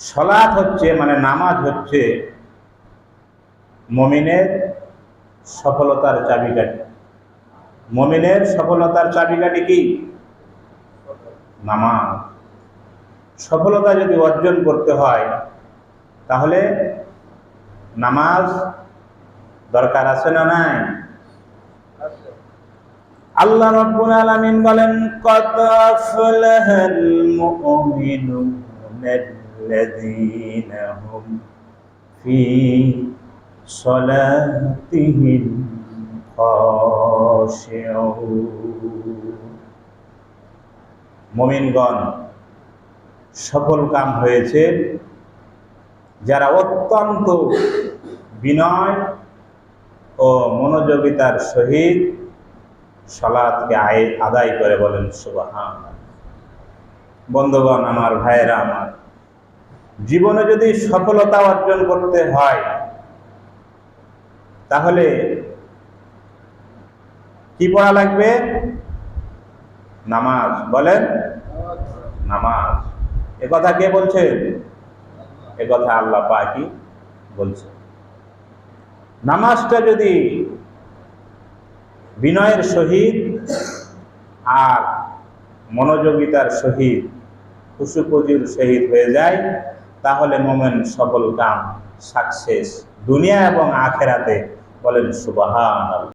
সলাৎ হচ্ছে মানে নামাজ হচ্ছে মমিনের সফলতার চাবিকাঠি। মমিনের সফলতার চাবিকাঠি কি? নামাজ। সফলতা যদি অর্জন করতে হয়, তাহলে নামাজ দরকার আছে না নাই? আল্লাহ রাব্বুল আলামিন বলেন, কত আফলাহাল মুমিনুনা আল্লাযীনা হুম ফি সালাতিহিম খাশিউন মুমিনগণ, সফল কাম হয়েছে যারা অত্যন্ত বিনয় ও মনোযোগিতার সহিত সলাৎকে আয় আদায় করে বলেন সুবাহান বন্ধুগণ, আমার ভাইয়েরা, আমার জীবনে যদি সফলতা অর্জন করতে হয়, তাহলে কি পড়া লাগবে? নামাজ। বলেন? নামাজ। এ কথা কে বলছে? এ কথা আল্লাহ পাকি বলছে। নামাজটা যদি বিনয়ের সহিত আর মনোযোগিতার সহিত খুশুপুজির সহিত হয়ে যায় তাহলে মোমেন সফল কাম সাকসেস। দুনিয়া এবং আখেরাতে বলেন সুবাহান